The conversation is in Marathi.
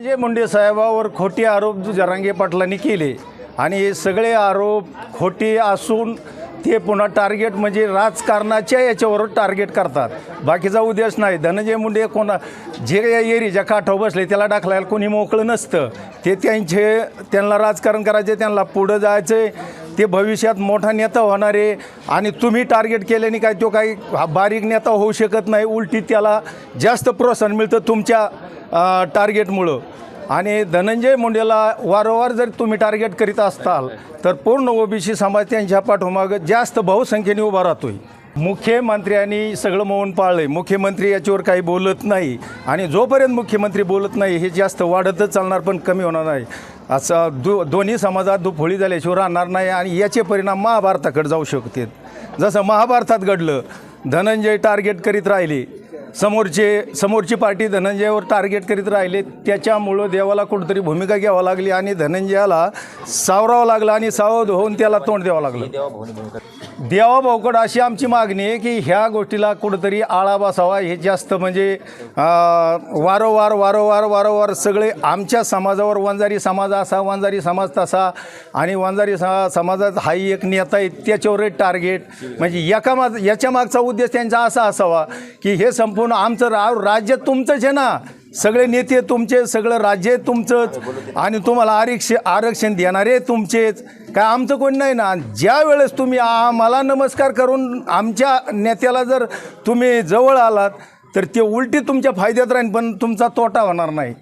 जे मुंडे साहेबावर खोटे आरोप जरांगे पाटलांनी केले आणि हे सगळे आरोप खोटे असून ते पुन्हा टार्गेट म्हणजे राजकारणाच्या याच्यावर टार्गेट करतात. बाकीचा उद्देश नाही. धनंजय मुंडे कोणा जे या एरीच्या काठाव बसले त्याला टाकलायला कोणी मोकळं नसतं. ते त्यांचे त्यांना राजकारण करायचे त्यांना पुढं जायचं ते भविष्यात मोठा नेता होणार आहे आणि तुम्ही टार्गेट केल्याने काय तो काही बारीक नेता होऊ शकत नाही उलटी त्याला जास्त प्रोत्साहन मिळतं तुमच्या टार्गेटमुळं आणि धनंजय मुंडेला वारंवार जर तुम्ही टार्गेट करीत असताल तर पूर्ण ओबीसी समाज त्यांच्या पाठोमागं जास्त बहुसंख्येने उभा राहतोय. मुख्यमंत्र्यांनी सगळं मौन पाळलंय. मुख्यमंत्री याच्यावर काही बोलत नाही. आणि जोपर्यंत मुख्यमंत्री बोलत नाही हे जास्त वाढतच चालणार पण कमी होणार नाही. असं दो दोन्ही समाजात दुफोळी झाल्याशिवाय राहणार नाही आणि याचे परिणाम महाभारताकडे जाऊ शकतात. जसं महाभारतात घडलं धनंजय टार्गेट करीत राहिले. समोरचे समोरची पार्टी धनंजयावर टार्गेट करीत राहिले. त्याच्यामुळं देवाला कुठंतरी भूमिका घ्यावी लागली आणि धनंजयाला सावरावं लागलं आणि सावध होऊन त्याला तोंड द्यावं लागलं. देवा भाऊकड अशी आमची मागणी आहे की ह्या गोष्टीला कुठंतरी आळा बसावा. हे जास्त म्हणजे वारंवार वारंवार वारंवार सगळे आमच्या समाजावर वंजारी समाज असा वंजारी समाज तसा आणि वंजारी समाजात हाही एक नेता आहे त्याच्यावर टार्गेट म्हणजे एका माग याच्या मागचा उद्देश त्यांचा असा असावा की हे संपूर्ण आमचं राव राज्य तुमचंच आहे ना. सगळे नेते तुमचे सगळं राज्य तुमचंच. आणि तुम्हाला आरक्ष आरक्षण देणारे तुमचेच. काय आमचं कोणी नाही ना? ज्या वेळेस तुम्ही आम्हाला नमस्कार करून आमच्या नेत्याला जर तुम्ही जवळ आलात तर ते उलटी तुमच्या फायद्यात राहील पण तुमचा तोटा होणार नाही.